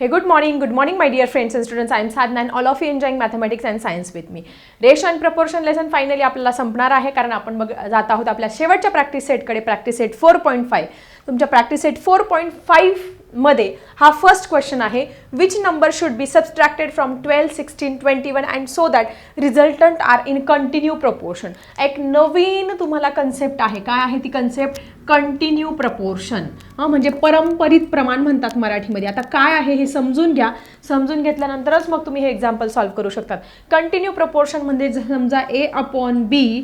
Hey, good morning, good morning, my dear friends and students. I am Sadhna and all of you enjoying mathematics and science with me. Ratio and proportion lesson finally आपल्याला संपणार आहे कारण आपण बघ जात आहोत आपल्या शेवटच्या practice सेटकडे practice set four point five तुमच्या प्रॅक्टिस सेट फोर पॉईंट फाईव्हमध्ये हा फर्स्ट क्वेश्चन आहे. Which number should be subtracted from twelve sixteen twenty one and so that resultant are in continue proportion एक नवीन तुम्हाला कन्सेप्ट आहे. काय आहे ती कन्सेप्ट कंटिन्यू प्रपोर्शन हां म्हणजे परंपरित प्रमाण म्हणतात मराठीमध्ये. आता काय आहे हे समजून घ्या. समजून घेतल्यानंतरच मग तुम्ही हे एक्झाम्पल सॉल्व्ह करू शकतात. कंटिन्यू प्रपोर्शन म्हणजे जर समजा ए अपॉन बी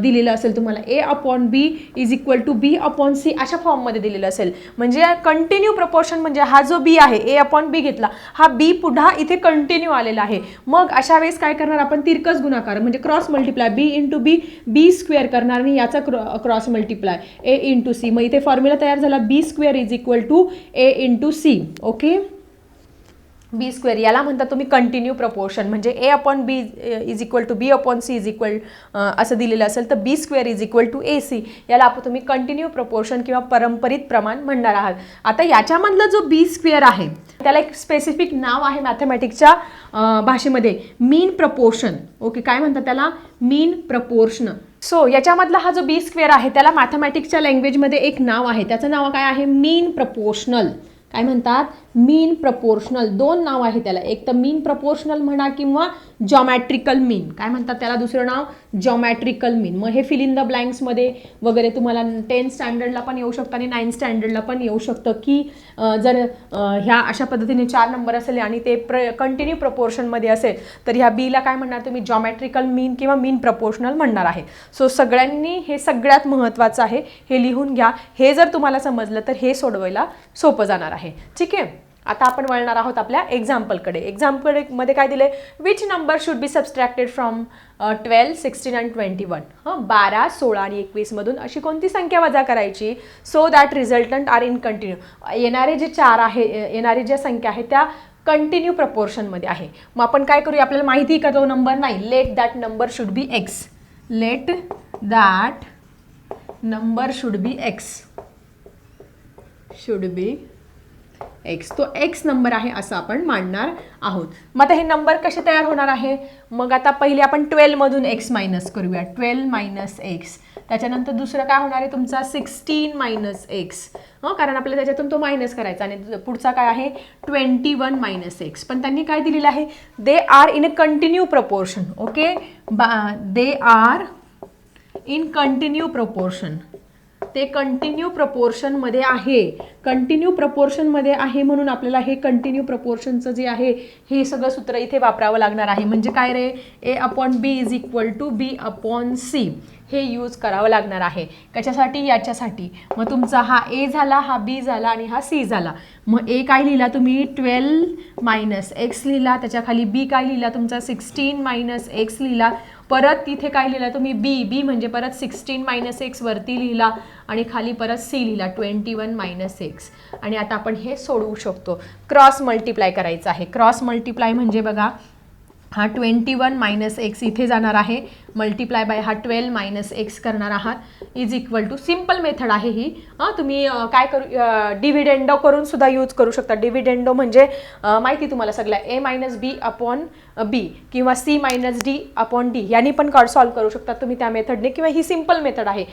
दिलेलं असेल तुम्हाला A upon B is equal to B upon C अशा फॉर्ममध्ये दिलेलं असेल. म्हणजे कंटिन्यू प्रपोर्शन म्हणजे हा जो बी आहे ए अपॉन बी घेतला हा बी पुन्हा इथे कंटिन्यू आलेला आहे. मग अशा वेळेस काय करणार आपण? तिरकस गुणाकार म्हणजे cross multiply B into B B square करणार आणि याचा cross multiply A into C मग इथे फॉर्म्युला तयार झाला B square is equal to A into C okay B square याला म्हणतात तुम्ही कंटिन्यू प्रपोर्शन म्हणजे A upon B is equal to B upon C is equal असं दिलेलं असेल तर B square is equal to A C याला आपण तुम्ही कंटिन्यू प्रपोर्शन किंवा परंपरित प्रमाण म्हणणार आहात. आता याच्यामधला जो बी स्क्वेअर आहे त्याला एक स्पेसिफिक नाव आहे मॅथमॅटिक्सच्या eh, भाषेमध्ये. मीन प्रपोर्शन ओके काय म्हणतात त्याला? मीन प्रपोर्शन सो याच्यामधला हा जो बी स्क्वेअर आहे त्याला मॅथमॅटिक्सच्या लँग्वेजमध्ये एक नाव आहे. त्याचं नाव काय आहे? मीन प्रपोर्शनल काय म्हणतात? मीन प्रपोर्शनल दोन नाव आहे त्याला. एक तर मीन प्रपोर्शनल म्हणा किंवा जॉमॅट्रिकल मीन काय म्हणतात त्याला दुसरं नाव? जॉमॅट्रिकल मीन मग हे फिल इन द ब्लँक्समध्ये वगैरे तुम्हाला टेन्थ स्टँडर्डला पण येऊ शकतं आणि नाईन्थ स्टँडर्डला पण येऊ शकतं की जर ह्या अशा पद्धतीने चार नंबर असेल आणि ते प्र कंटिन्यू प्रपोर्शनमध्ये असेल तर ह्या बीला काय म्हणणार तुम्ही? जॉमॅट्रिकल मीन किंवा मीन प्रपोर्शनल म्हणणार आहे. सो सगळ्यांनी हे सगळ्यात महत्त्वाचं आहे. हे लिहून घ्या. हे जर तुम्हाला समजलं तर हे सोडवायला सोपं जाणार आहे. ठीक आहे? आता आपण वळणार आहोत आपल्या एक्झाम्पलकडे एक्झाम्पलमध्ये काय दिले which number should be subtracted from twelve sixteen and twenty one हां बारा सोळा आणि एकवीसमधून अशी कोणती संख्या वजा करायची? So that resultant are in continue येणारे जे चार आहे येणारी ज्या संख्या आहेत त्या कंटिन्यू प्रपोर्शनमध्ये आहे. मग आपण काय करूया? आपल्याला माहिती का तो नंबर नाही? Let that number should be X let that number should be X should be X तो एक्स नंबर आहे असं आपण मांडणार आहोत. मग आता हे नंबर कसे तयार होणार आहे? मग आता पहिले आपण ट्वेल्वमधून एक्स मायनस करूया. ट्वेल्व मायनस एक्स त्याच्यानंतर दुसरं काय होणार आहे तुमचा? सिक्स्टीन मायनस एक्स हं कारण आपल्याला त्याच्यातून तो मायनस करायचा आणि पुढचा काय आहे? ट्वेंटी वन मायनस एक्स पण त्यांनी काय दिलेलं आहे? They are in a continue proportion okay बा they are in continue proportion ते कंटिन्यू प्रपोर्शनमध्ये आहे. कंटिन्यू प्रपोर्शनमध्ये आहे म्हणून आपल्याला हे कंटिन्यू प्रपोर्शनचं जे आहे हे सगळं सूत्र इथे वापरावं लागणार आहे. म्हणजे काय रे? A upon B is equal to B upon C हे यूज करावं लागणार आहे. कशासाठी? याच्यासाठी. मग तुमचा हा ए झाला हा बी झाला आणि हा सी झाला. मग ए काय लिहिला तुम्ही? ट्वेल्व मायनस एक्स लिहिला. त्याच्याखाली बी काय लिहिला तुमचा? सिक्स्टीन मायनस एक्स लिहिला. परत तिथे काय लिहिलं? तुम्ही बी बी म्हणजे परत सिक्स्टीन मायनस एक्स वरती लिहिला आणि खाली परत सी लिहिला ट्वेंटी वन मायनस एक्स आणि आता आपण हे सोडवू शकतो. क्रॉस मल्टिप्लाय करायचं आहे. क्रॉस मल्टिप्लाय म्हणजे बघा हा ट्वेंटी वन मायनस एक्स इथे जाणार आहे. मल्टिप्लाय बाय हा ट्वेल्व मायनस एक्स करणार आहात. Is equal to simple method आहे ही. हां तुम्ही काय करू डिव्हिडेंडो करून सुद्धा यूज करू शकता. डिव्हिडेंडो म्हणजे माहिती तुम्हाला सगळ्या. ए मायनस बी अपॉन बी किंवा C minus D upon D यांनी पण कार्ड सॉल्व्ह करू शकता तुम्ही त्या मेथडने किंवा ही सिंपल मेथड आहे.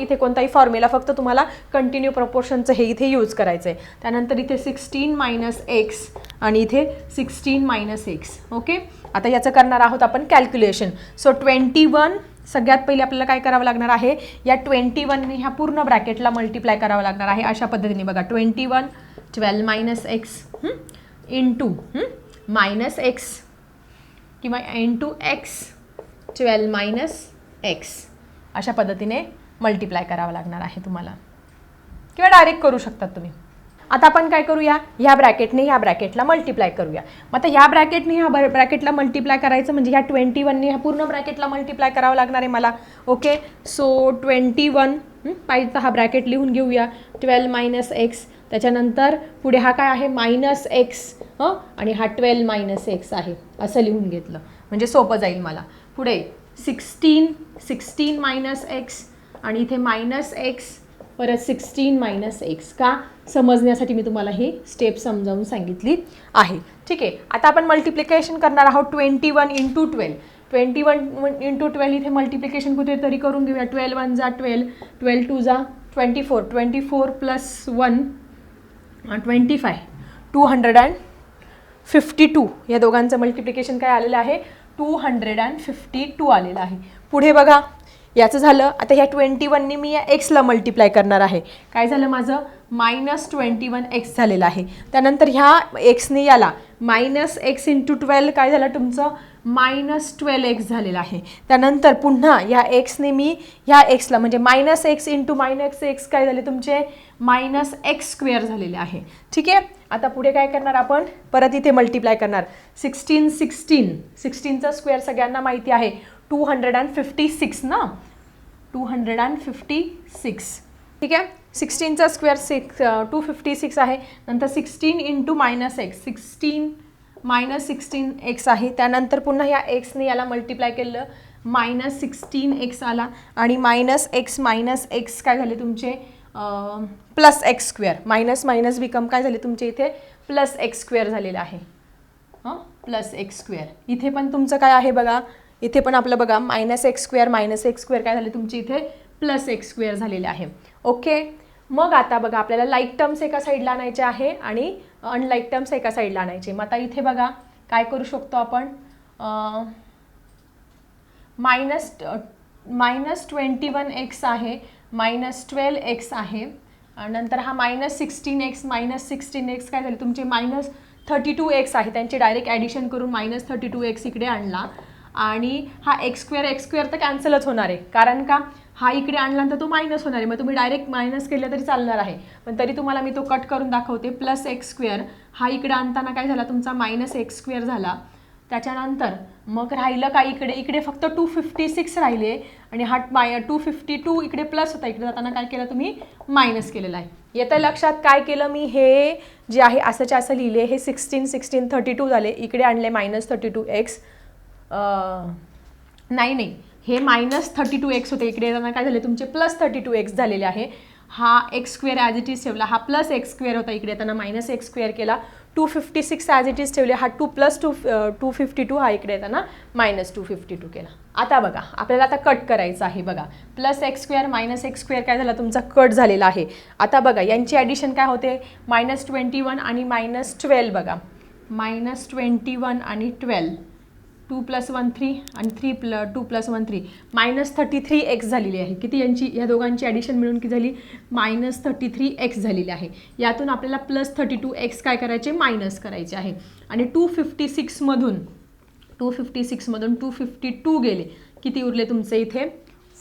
इथे कोणताही फॉर्म्युला फक्त तुम्हाला कंटिन्यू प्रपोर्शनचं हे इथे यूज करायचं आहे त्यानंतर इथे सिक्स्टीन मायनस एक्स आणि इथे सिक्स्टीन मायनस एक्स ओके आता याचं करणार आहोत आपण कॅल्क्युलेशन सो ट्वेंटी वन सगळ्यात पहिले आपल्याला काय करावं लागणार आहे? या ट्वेंटी वनने ह्या पूर्ण ब्रॅकेटला मल्टिप्लाय करावं लागणार आहे. अशा पद्धतीने बघा. Twenty one twelve minus X in two minus X किंवा in two X twelve minus X अशा पद्धतीने मल्टिप्लाय करावं लागणार आहे तुम्हाला. किंवा डायरेक्ट करू शकतात तुम्ही. आता आपण काय करूया? ह्या ब्रॅकेटने ह्या ब्रॅकेटला मल्टिप्लाय करूया. मग आता ह्या ब्रॅकेटने ह्या ब्रॅकेटला मल्टिप्लाय करायचं म्हणजे ह्या ट्वेंटी वनने ह्या पूर्ण ब्रॅकेटला मल्टिप्लाय करावं लागणार आहे मला. ओके सो ट्वेंटी वन पाहिजे हा ब्रॅकेट लिहून घेऊया. ट्वेल्व मायनस एक्स त्याच्यानंतर पुढे हा काय आहे? मायनस एक्स हं? आणि हा ट्वेल्व मायनस एक्स आहे. असं लिहून घेतलं. म्हणजे सोपं जाईल मला. पुढे सिक्स्टीन सिक्स्टीन मायनस एक्स आणि इथे मायनस एक्स परत सिक्स्टीन मायनस एक्स का? समजण्यासाठी मी तुम्हाला ही स्टेप समजावून सांगितली आहे. ठीक आहे. आता आपण मल्टिप्लिकेशन करणार आहोत twenty one into twelve twenty one into twelve इथे मल्टिप्लिकेशन कुठेतरी करून घेऊया. ट्वेल्व वन जा ट्वेल्व ट्वेल्व टू जा twenty four twenty four plus one twenty five two hundred and fifty two या दोघांचं मल्टिप्लिकेशन काय आलेलं आहे? Two hundred and fifty two आलेलं आहे. पुढे बघा. याचं झालं आता ह्या ट्वेंटी वनने मी या एक्सला मल्टिप्लाय करणार आहे. काय झालं माझं? मायनस ट्वेंटी वन एक्स झालेलं आहे. त्यानंतर ह्या एक्सने याला मायनस एक्स इंटू ट्वेल्व काय झालं तुमचं? मायनस ट्वेल्व एक्स झालेलं आहे. त्यानंतर पुन्हा ह्या एक्सने मी ह्या एक्सला म्हणजे minus X into minus X काय झाले तुमचे? मायनस एक्स स्क्वेअर झालेले आहे. ठीक आहे? आता पुढे काय करणार आपण? परत इथे मल्टिप्लाय करणार. सिक्स्टीन सिक्स्टीन सिक्स्टीनचा स्क्वेअर सगळ्यांना माहिती आहे. Two hundred and fifty six ना? Two hundred and fifty six. ठीक आहे? सिक्स्टीनचा square six two fifty six आहे. नंतर sixteen into minus X sixteen minus sixteen X आहे. त्यानंतर पुन्हा या एक्सने याला मल्टिप्लाय केलं. मायनस सिक्स्टीन एक्स आला. आणि मायनस एक्स मायनस एक्स काय झाले तुमचे? Plus X square minus minus become काय झाले तुमचे इथे? प्लस एक्स स्क्वेअर झालेलं आहे. हां? प्लस एक्स स्क्वेअर इथे पण तुमचं काय आहे बघा? इथे पण आपलं बघा minus X square minus X square काय झाले? तुमची इथे प्लस एक्स स्क्वेअर झालेले आहे. ओके मग आता बघा आपल्याला लाईक टर्म्स एका साईडला आणायचे आहे आणि अनलाईक टर्म्स एका साईडला आणायचे. मग आता इथे बघा काय करू शकतो आपण? Minus minus twenty one X आहे मायनस ट्वेल्व एक्स आहे आणि नंतर हा minus sixteen X minus sixteen X काय झाले? तुमचे मायनस थर्टी टू एक्स आहे. त्यांचे डायरेक्ट ॲडिशन करून मायनस थर्टी टू एक्स इकडे आणला. आणि हा एक्स स्क्वेअर एक्स स्क्वेअर तर कॅन्सलच होणार आहे. कारण का? हा इकडे आणला तर तो मायनस होणार आहे. मग तुम्ही डायरेक्ट मायनस केलं तरी चालणार आहे. पण तरी तुम्हाला मी तो कट करून दाखवते. प्लस एक्स स्क्वेअर हा इकडे आणताना काय झाला? तुमचा मायनस एक्स स्क्वेअर झाला. त्याच्यानंतर मग राहिलं का इकडे? इकडे फक्त टू फिफ्टी सिक्स राहिले. आणि हा माय टू फिफ्टी टू इकडे प्लस होता. इकडे जाताना काय केलं तुम्ही? मायनस केलेलं आहे. येतं लक्षात काय केलं मी? हे जे आहे असंच्या असं लिहिले. हे सिक्स्टीन सिक्स्टीन थर्टी टू झाले. इकडे आणले मायनस थर्टी टू एक्स नाही नाही. हे मायनस थर्टी टू एक्स होते. इकडे येताना काय झाले? तुमचे प्लस थर्टी टू एक्स झालेले आहे. हा X square as it is ठेवला. हा प्लस एक्स स्क्वेअर होता. इकडे येताना मायनस एक्स स्क्वेअर केला. Two fifty six as it is ठेवले. हा two plus two two fifty two हा इकडे येताना मायनस टू फिफ्टी टू केला. आता बघा. आपल्याला आता कट करायचं आहे बघा. Plus X square minus X square काय झाला? तुमचा कट झालेला आहे. आता बघा यांची ॲडिशन काय होते? मायनस ट्वेंटी वन आणि मायनस ट्वेल्व बघा. मायनस ट्वेंटी वन आणि twelve two plus one three आणि थ्री प्ल two plus one three. Minus thirty three X झालेली आहे. किती यांची या दोघांची ॲडिशन मिळून की झाली? मायनस थर्टी थ्री एक्स झालेली आहे. यातून आपल्याला प्लस थर्टी टू एक्स काय करायचे? मायनस करायचे आहे. आणि टू फिफ्टी सिक्समधून टू फिफ्टी सिक्समधून टू फिफ्टी टू गेले. किती उरले तुमचे इथे?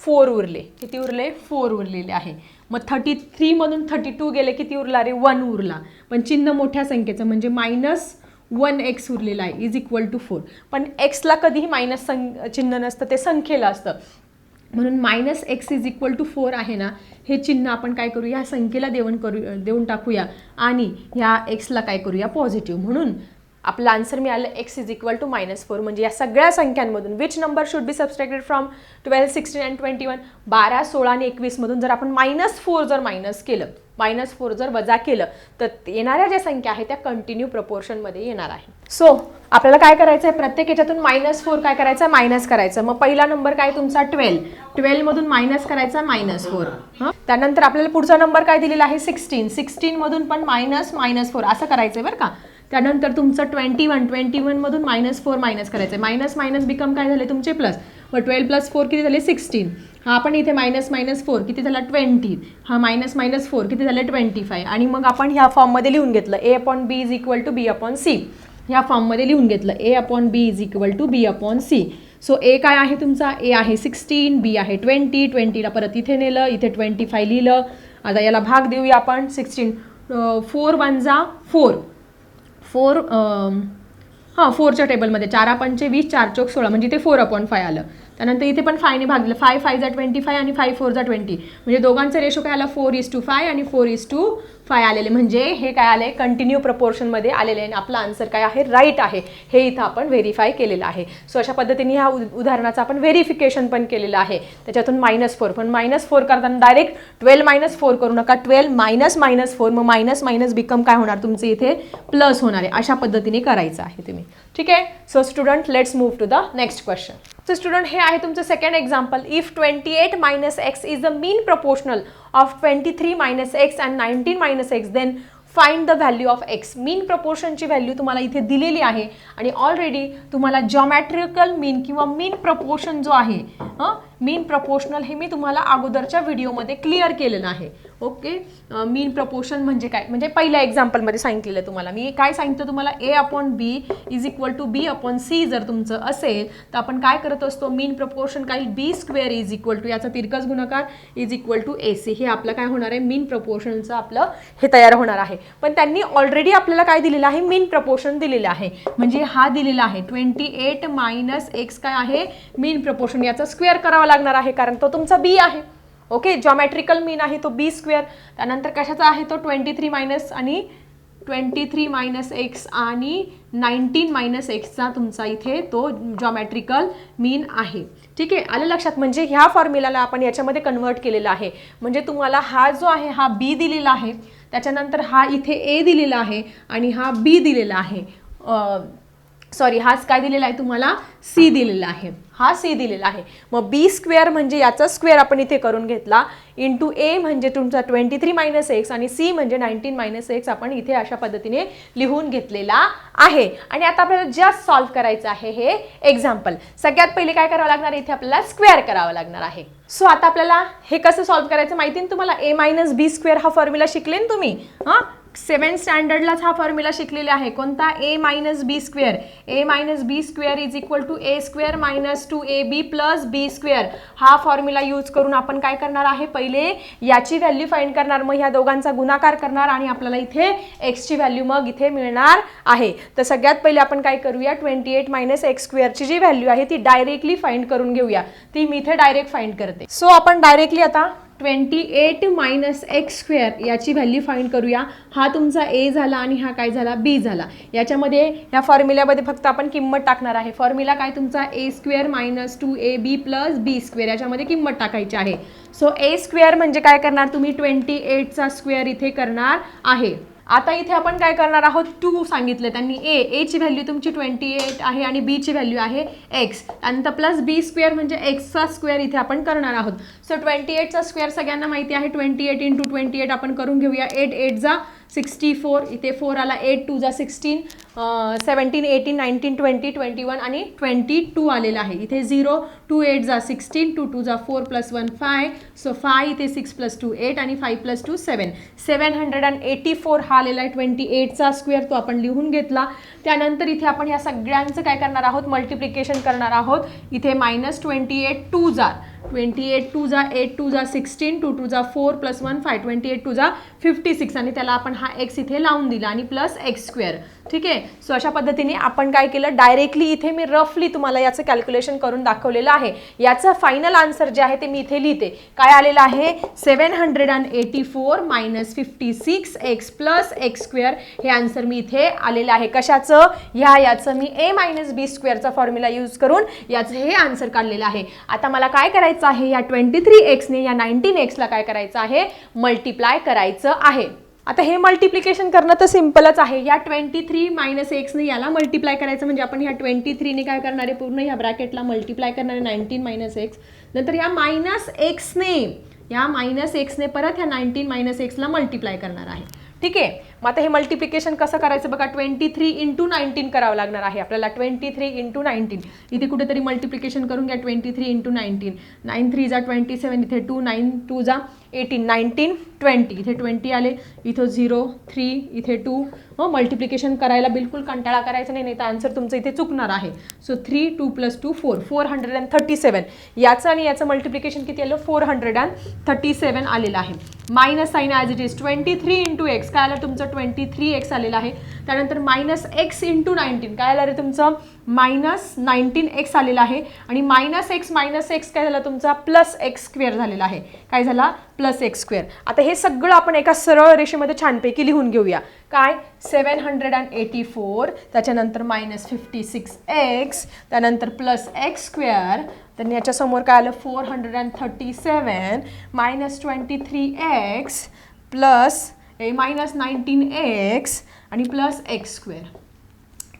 फोर उरले. किती उरले? फोर उरलेले आहे. मग थर्टी थ्रीमधून थर्टी टू गेले किती उरला रे? वन उरला. पण चिन्ह मोठ्या संख्येचं म्हणजे मायनस वन एक्स उरलेला आहे इज इक्वल टू फोर पण एक्सला कधीही मायनस सं चिन्ह नसतं ते संख्येला असतं. म्हणून minus X is equal to four आहे ना हे चिन्ह आपण काय करूया? ह्या संख्येला देऊन करू देऊन टाकूया. आणि ह्या एक्सला काय करूया? पॉझिटिव्ह म्हणून आपलं आन्सर मिळालं X is equal to minus four म्हणजे या सगळ्या संख्यांमधून which number should be subtracted from twelve sixteen and twenty one बारा सोळा आणि एकवीसमधून जर आपण मायनस फोर जर मायनस केलं मायनस फोर जर वजा केलं तर येणाऱ्या ज्या संख्या आहेत त्या कंटिन्यू प्रपोर्शनमध्ये येणार आहे. सो आपल्याला काय करायचं आहे प्रत्येक याच्यातून मायनस फोर काय करायचं मायनस करायचं मग पहिला नंबर काय तुमचा? ट्वेल्व ट्वेल्वमधून मायनस करायचा मायनस फोर हां? त्यानंतर आपल्याला पुढचा नंबर काय दिलेला आहे? सिक्स्टीन सिक्स्टीनमधून पण मायनस मायनस फोर असं करायचं आहे बरं का? त्यानंतर तुमचं ट्वेंटी वन ट्वेंटी वनमधून मायनस फोर मायनस करायचं आहे मायनस मायनस बिकम काय झाले? तुमचे प्लस मग ट्वेल्व प्लस फोर किती झाले? सिक्स्टीन हा आपण इथे मायनस मायनस फोर किती झाला? ट्वेंटी हा मायनस मायनस फोर किती झाले? ट्वेंटी फाय आणि मग आपण ह्या फॉर्ममध्ये लिहून घेतलं. A upon B is equal to B upon C ह्या फॉर्ममध्ये लिहून घेतलं. A upon B is equal to B upon C so A काय आहे तुमचा? ए आहे सिक्स्टीन बी आहे ट्वेंटी ट्वेंटीला परत इथे नेलं. इथे ट्वेंटी फाय लिहिलं. आता याला भाग देऊया आपण. सिक्स्टीन फोर वन जा फोर फोर हां फोरच्या टेबलमध्ये चारा पंचे वीस चार चौक सोळा. म्हणजे ते फोर अपॉन फाय आलं. त्यानंतर इथे पण फायने भागलं फाय फाय जा ट्वेंटी फाय आणि फाय फोर जा ट्वेंटी म्हणजे दोघांचा रेशो काय आला? फोर इज टू फाय आणि फोर इज टू फाय आलेले. म्हणजे हे काय आले कंटिन्यू प्रपोर्शनमध्ये आलेले आणि आपला आन्सर काय आहे? राईट आहे. हे इथं आपण व्हेरीफाय केलेलं आहे. सो अशा पद्धतीने ह्या उदाहरणाचं आपण व्हेरिफिकेशन पण केलेलं आहे. त्याच्यातून मायनस फोर पण मायनस फोर करताना डायरेक्ट ट्वेल्व मायनस फोर करू नका. ट्वेल्व मायनस मायनस फोर मग मायनस मायनस बिकम काय होणार? तुमचे इथे प्लस होणार आहे. अशा पद्धतीने करायचं आहे तुम्ही. ठीक आहे? So student let's move to the next question so student हे आहे तुमचं second example if twenty eight minus x is the mean proportional of twenty three minus x and nineteen minus x then find the value of x mean प्रपोर्शनची value तुम्हाला इथे दिलेली आहे. आणि already तुम्हाला जॉमॅट्रिकल मीन किंवा मीन प्रपोर्शन जो आहे मीन प्रपोर्शनल हे मी तुम्हाला अगोदरच्या व्हिडिओमध्ये क्लिअर केलेलं आहे. ओके. मीन प्रपोर्शन म्हणजे काय? म्हणजे पहिल्या एक्झाम्पलमध्ये सांगितलेलं आहे तुम्हाला. मी काय सांगितलं तुम्हाला? A upon b is equal to b upon c जर तुमचं असेल तर आपण काय करत असतो? मीन प्रपोर्शन काय b square is equal to याचा तिरकस गुणाकार is equal to a c हे आपलं काय होणार आहे? मीन प्रपोर्शनचं आपलं हे तयार होणार आहे. पण त्यांनी ऑलरेडी आपल्याला काय दिलेलं आहे? मीन प्रपोर्शन दिलेलं आहे. म्हणजे हा दिलेला आहे. ट्वेंटी एट मायनस एक्स काय आहे? मीन प्रपोर्शन याचा स्क्वेअर करावा लागणार आहे कारण तो तुमचा बी आहे. ओके जॉमॅट्रिकल मीन आहे तो बी स्क्वेअर त्यानंतर कशाचा आहे तो? ट्वेंटी थ्री मायनस आणि ट्वेंटी थ्री मायनस एक्स आणि नाईन्टीन मायनस एक्सचा तुमचा इथे तो जॉमॅट्रिकल मीन आहे. ठीक आहे आलं लक्षात? म्हणजे ह्या फॉर्म्युलाला आपण याच्यामध्ये कन्वर्ट केलेला आहे. म्हणजे तुम्हाला हा जो आहे हा बी दिलेला आहे त्याच्यानंतर हा इथे ए दिलेला आहे आणि हा बी दिलेला आहे. सॉरी हाच काय दिलेला आहे तुम्हाला? सी दिलेला आहे. हा सी दिलेला आहे. मग बी स्क्वेअर म्हणजे याचा स्क्वेअर आपण इथे करून घेतला. इंटू ए म्हणजे तुमचा ट्वेंटी थ्री मायनस एक्स आणि सी म्हणजे नाईन्टीन मायनस एक्स आपण इथे अशा पद्धतीने लिहून घेतलेला आहे. आणि आता आपल्याला जस्ट सॉल्व्ह करायचं आहे हे एक्झाम्पल सगळ्यात पहिले काय करावं लागणार? इथे आपल्याला स्क्वेअर करावं लागणार आहे. सो आता आपल्याला हे कसं सॉल्व्ह करायचं माहिती ना तुम्हाला? ए मायनस बी स्क्वेअर हा फॉर्म्युला शिकले ना तुम्ही. हां? सेवन स्टँडर्डलाच हा फॉर्म्युला शिकलेला आहे. कोणता? A minus b square a minus b square is equal to a square minus two a b plus b square हा फॉर्म्युला यूज करून आपण काय करणार आहे? पहिले याची व्हॅल्यू फाईंड करणार मग ह्या दोघांचा गुणाकार करणार आणि आपल्याला इथे एक्सची व्हॅल्यू मग इथे मिळणार आहे. तर सगळ्यात पहिले आपण काय करूया? ट्वेंटी एट मायनस एक्स स्क्वेअरची जी व्हॅल्यू आहे ती डायरेक्टली फाईंड करून घेऊया. ती मी इथे डायरेक्ट फाईंड करते. सो आपण डायरेक्टली आता twenty eight minus x square याची व्हॅल्यू फाईंड करूया. हा तुमचा ए झाला आणि हा काय झाला? बी झाला. याच्यामध्ये या फॉर्म्युल्यामध्ये फक्त आपण किंमत टाकणार आहे. फॉर्म्युला काय तुमचा? A square minus two a b plus b square. याच्यामध्ये किंमत टाकायची आहे. सो ए स्क्वेअर म्हणजे काय करणार तुम्ही? ट्वेंटी एटचा स्क्वेअर इथे करणार आहे. आता इथे आपण काय करणार आहोत? टू सांगितलं त्यांनी. ए एची व्हॅल्यू तुमची ट्वेंटी एट आहे आणि बीची व्हॅल्यू आहे एक्स त्यानंतर प्लस बी स्क्वेअर म्हणजे एक्सचा स्क्वेअर इथे आपण करणार आहोत. सो ट्वेंटी एटचा स्क्वेअर सगळ्यांना माहिती आहे. Twenty eight into twenty eight आपण करून घेऊया. एट एट जा सिक्स्टी फोर इथे फोर आला एट टू जा sixteen seventeen eighteen nineteen twenty twenty one आणि ट्वेंटी टू आलेला आहे. इथे झिरो टू एट जा सिक्स्टीन टू टू जा four plus one five so five इथे सिक्स प्लस टू एट आणि five plus two seven seven hundred and eighty four हा आलेला आहे. ट्वेंटी एटचा स्क्वेअर तो आपण लिहून घेतला. त्यानंतर इथे आपण या सगळ्यांचं काय करणार आहोत? मल्टिप्लिकेशन करणार आहोत. इथे मायनस ट्वेंटी एट टू जा. ट्वेंटी एट टू जा एट टू जा सिक्स्टीन टू टू जा four plus one five twenty eight two जा फिफ्टी सिक्स आणि त्याला आपण हा एक्स इथे लावून दिला आणि प्लस एक्स स्क्वेअर ठीक आहे? सो अशा पद्धतीने आपण काय केलं? डायरेक्टली इथे मी रफली तुम्हाला याचं कॅल्क्युलेशन करून दाखवलेलं आहे. याचं फायनल आन्सर जे आहे ते मी इथे लिहिते. काय आलेलं आहे? Seven hundred and eighty four minus fifty six x plus x square हे आन्सर मी इथे आलेलं आहे. कशाचं? ह्या याचं मी ए मायनस बी स्क्वेअरचा फॉर्म्युला यूज करून याचं हे आन्सर काढलेलं आहे. आता मला काय करायचं आहे? या ट्वेंटी थ्री एक्सने या नाईन्टीन एक्सला काय करायचं आहे? मल्टिप्लाय करायचं आहे. आता हे मल्टिप्लिकेशन करणं तर सिम्पलच आहे. या ट्वेंटी थ्री मायनस एक्सने याला मल्टिप्लाय करायचं म्हणजे आपण ह्या ट्वेंटी थ्रीने काय करणार आहे? पूर्ण ह्या ब्रॅकेटला मल्टिप्लाय करणार आहे नाईन्टीन मायनस एक्स नंतर या मायनस एक्सने या मायनस एक्सने परत ह्या नाईन्टीन मायनस एक्सला मल्टिप्लाय करणार आहे. ठीक आहे? मग आता हे मल्टिप्लिकेशन कसं करायचं? बघा ट्वेंटी थ्री इंटू नाईन्टीन करावं लागणार आहे. आपल्याला ट्वेंटी थ्री इंटू नाईन्टीन इथे कुठेतरी मल्टिप्लिकेशन करून घ्या twenty three into nineteen nine three जा ट्वेंटी सेवन इथे टू नाईन टू जा एटीन नाईन्टीन ट्वेंटी इथे ट्वेंटी आले इथं झिरो थ्री इथे टू हो मल्टिप्लिकेशन करायला बिलकुल कंटाळा करायचा नाही नाही तर आन्सर तुमचं इथे चुकणार आहे. So three two plus two four four hundred and thirty seven याचं आणि याचं मल्टिप्लिकेशन किती आलं? Four hundred and thirty seven आलेलं आहे. Minus sign as it is twenty three into x काय आलं तुमचं? ट्वेंटी थ्री एक्स आलेला आहे. त्यानंतर मायनस एक्स इंटू नाईन्टीन काय आलं रे तुमचं? मायनस नाईन्टीन एक्स आलेलं आहे. आणि मायनस एक्स मायनस एक्स काय झाला तुमचा? प्लस एक्स स्क्वेअर झालेला आहे. काय झाला? प्लस एक्स स्क्वेअर आता हे सगळं आपण एका सरळ रेषेमध्ये छानपैकी लिहून घेऊया. काय? Seven hundred and eighty four त्याच्यानंतर मायनस फिफ्टी सिक्स एक्स त्यानंतर प्लस एक्स स्क्वेअर तर याच्यासमोर काय आलं? Four hundred and thirty seven minus twenty three x plus minus nineteen x आणि प्लस एक्स स्क्वेअर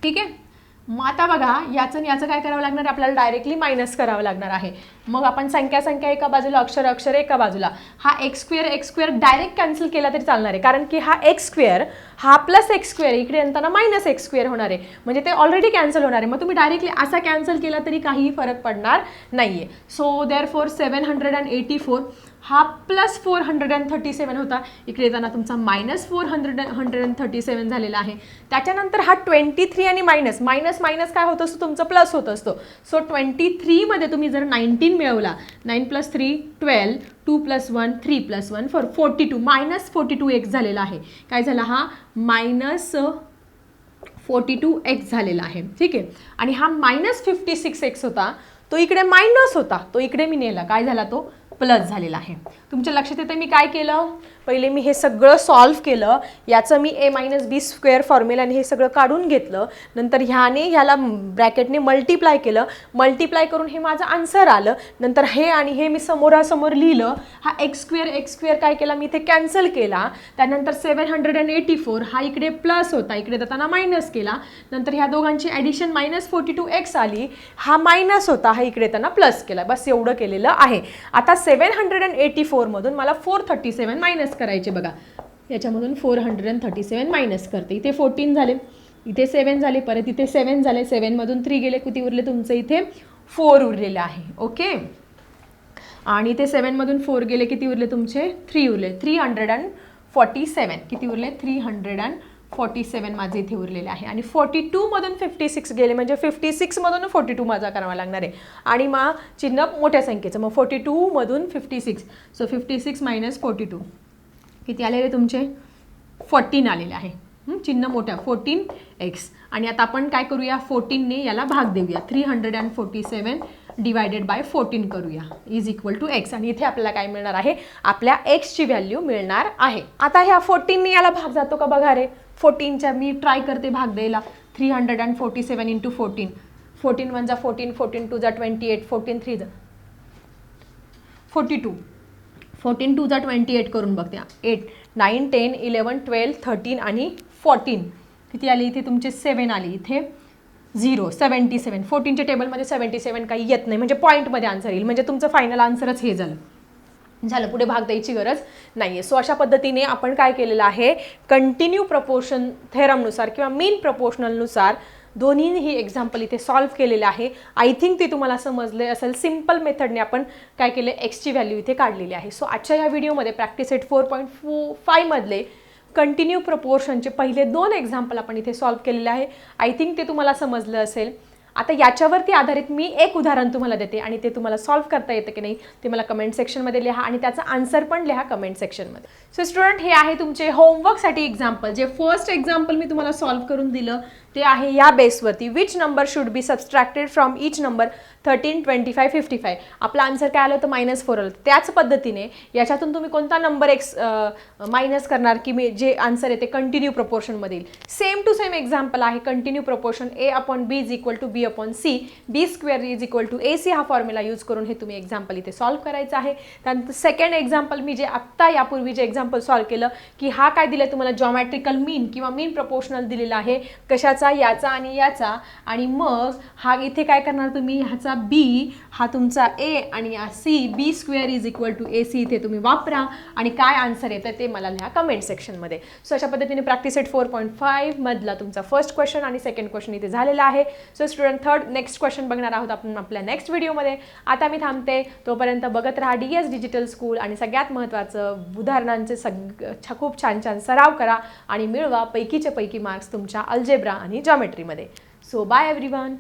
ठीक आहे? मग आता बघा याचं आणि याचं काय करावं लागणार आहे? आपल्याला डायरेक्टली मायनस करावं लागणार आहे. मग आपण संख्या संख्या एका बाजूला अक्षर अक्षर एका बाजूला. हा x square x square direct cancel केला तरी चालणार आहे. कारण की हा एक्स स्क्वेअर हा प्लस एक्स स्क्वेअर इकडे येताना मायनस एक्स स्क्वेअर होणार आहे. म्हणजे ते ऑलरेडी कॅन्सल होणार आहे. मग तुम्ही डायरेक्टली असा कॅन्सल केला तरी काहीही फरक पडणार नाही आहे so there four seven hundred and eighty four हा plus four hundred and thirty seven होता. इकडे येताना तुमचा minus four hundred hundred and thirty seven झालेला आहे. त्याच्यानंतर हा ट्वेंटी थ्री आणि मायनस मायनस मायनस काय होत असतो? तुमचं प्लस होत असतो. सो ट्वेंटी थ्रीमध्ये तुम्ही जर नाईन्टीन मिळवला nine plus three twelve two plus one three plus one four forty two minus forty two x झालेला आहे. काय झाला हा? मायनस फोर्टी टू एक्स झालेला आहे. ठीक आहे? आणि हा मायनस फिफ्टी सिक्स एक्स होता. तो इकडे मायनस होता. तो इकडे मी नेला. काय झाला तो? प्लस झालेला आहे. तुमच्या लक्षात येते मी काय केलं? पहिले मी हे सगळं सॉल्व्ह केलं. याचं मी ए मायनस बी स्क्वेअर फॉर्म्युलाने हे सगळं काढून घेतलं. नंतर ह्याने ह्याला ब्रॅकेटने मल्टिप्लाय केलं. मल्टिप्लाय करून हे माझं आन्सर आलं. नंतर हे आणि हे मी समोरासमोर लिहिलं. हा एक्स स्क्वेअर एक्स स्क्वेअर काय केला? मी इथे कॅन्सल केला. त्यानंतर seven hundred and eighty four हा इकडे प्लस होता. इकडे जाताना मायनस केला. नंतर ह्या दोघांची addition minus forty two x आली. हा मायनस होता. हा इकडे त्यांना प्लस केला. बस एवढं केलेलं आहे. आता सेवन हंड्रेड अँड एटी फोरमधून मला फोर थर्टी सेवन मायनस करायचे बघा. याच्यामधून four hundred and thirty seven minus करते. इथे फोर्टीन झाले. इथे सेवन झाले परत इथे सेवन झाले. सेवनमधून थ्री गेले. किती उरले? तुमचं इथे फोर उरलेलं आहे. ओके आणि इथे सेवनमधून फोर गेले. किती उरले तुमचे? थ्री उरले. Three hundred and forty seven किती उरले? Three hundred and forty seven माझे इथे उरलेले आहे. आणि फोर्टी टूमधून फिफ्टी सिक्स गेले. म्हणजे फिफ्टी सिक्समधून फोर्टी टू माझा करावा लागणार आहे. आणि मग चिन्ह मोठ्या संख्येचं. मग forty टूमधून fifty six so fifty six minus forty two किती आलेले तुमचे? फोर्टीन आलेले आहे. चिन्ह मोठ्या. फोर्टीन एक्स आणि आता आपण काय करूया? फोर्टीनने याला भाग देऊया. Three hundred and forty seven divided by fourteen करूया. इज इक्वल टू एक्स आणि इथे आपल्याला काय मिळणार आहे? आपल्या एक्सची व्हॅल्यू मिळणार आहे. आता ह्या फोर्टीनने याला भाग जातो का बघा रे? फोर्टीनच्या मी ट्राय करते भाग द्यायला. Three hundred and forty seven into fourteen fourteen one जा फोर्टीन फोर्टीन टू जा ट्वेंटी एट फोर्टीन थ्री जा फोर्टी टू फोर्टीन टूचा ट्वेंटी एट करून बघते. Eight nine ten eleven twelve thirteen आणि फोर्टीन. किती आली इथे? तुमचे सेवन आली इथे. झिरो सेवन्टी सेवन फोर्टीनच्या टेबलमध्ये सेवन्टी सेवन काही येत नाही. म्हणजे पॉईंटमध्ये आन्सर येईल. म्हणजे तुमचं फायनल आन्सरच हे झालं. झालं. पुढे भाग द्यायची गरज नाही आहे सो अशा पद्धतीने आपण काय केलेलं आहे? कंटिन्यू प्रपोर्शन थेरमनुसार किंवा मेन प्रपोर्शनलनुसार दोन्हीही एक्झाम्पल इथे सॉल्व्ह केलेले आहे. आय थिंक ते तुम्हाला समजले असेल. सिंपल मेथडने आपण काय केलं? एक्सची व्हॅल्यू इथे काढलेली आहे. सो आजच्या या व्हिडिओमध्ये प्रॅक्टिस एट फोर पॉईंट फो फायमधले कंटिन्यू प्रपोर्शनचे पहिले दोन एक्झाम्पल आपण इथे सॉल्व्ह केलेले आहे. आय थिंक ते तुम्हाला समजलं असेल. आता याच्यावरती आधारित मी एक उदाहरण तुम्हाला देते आणि ते तुम्हाला सॉल्व्ह करता येतं की नाही ते मला कमेंट सेक्शनमध्ये लिहा आणि त्याचा आन्सर पण लिहा कमेंट सेक्शनमध्ये सो स्टुडंट हे आहे तुमचे होमवर्कसाठी एक्झाम्पल जे फर्स्ट एक्झाम्पल मी तुम्हाला सॉल्व्ह करून दिलं ते आहे या बेसवरती. Which number should be subtracted from each number thirteen twenty five fifty five आपला आन्सर काय आलं? तर मायनस फोर आलं. त्याच पद्धतीने याच्यातून तुम्ही कोणता नंबर एक्स मायनस करणार की मी जे आन्सर आहे ते कंटिन्यू प्रपोर्शनमध्ये सेम टू सेम एक्झाम्पल आहे. Continue proportion a upon b is equal to b upon c b square is equal to a c हा फॉर्म्युला यूज करून हे तुम्ही एक्झाम्पल इथे सॉल्व्ह करायचं आहे. त्यानंतर सेकंड एक्झाम्पल मी जे आत्ता यापूर्वी जे एक्झाम्पल सॉल्व्ह केलं की हा काय दिलं तुम्हाला? जॉमॅट्रिकल मीन किंवा मीन प्रपोर्शनल दिलेला आहे. कशाचं? याचा आणि याचा. आणि मग हा इथे काय करणार तुम्ही? ह्याचा बी हा तुमचा ए आणि या c b square is equal to a c इथे तुम्ही वापरा. आणि काय आन्सर येतं ते मला लिहा कमेंट सेक्शनमध्ये सो अशा पद्धतीने प्रॅक्टिस एट फोर पॉईंट फाईव्हमधला तुमचा फर्स्ट क्वेश्चन आणि सेकंड क्वेश्चन इथे झालेला आहे. So student third next question बघणार आहोत आपण आपल्या नेक्स्ट व्हिडिओमध्ये आता मी थांबते. तोपर्यंत बघत राहा डी एस डिजिटल स्कूल आणि सगळ्यात महत्त्वाचं उदाहरणांचे सग खूप छान छान सराव करा आणि मिळवा. पैकीचे पैकी मार्क्स तुमच्या अल्जेब्रा आणि आणि जॉमेट्रीमध्ये सो बाय एव्हरीवन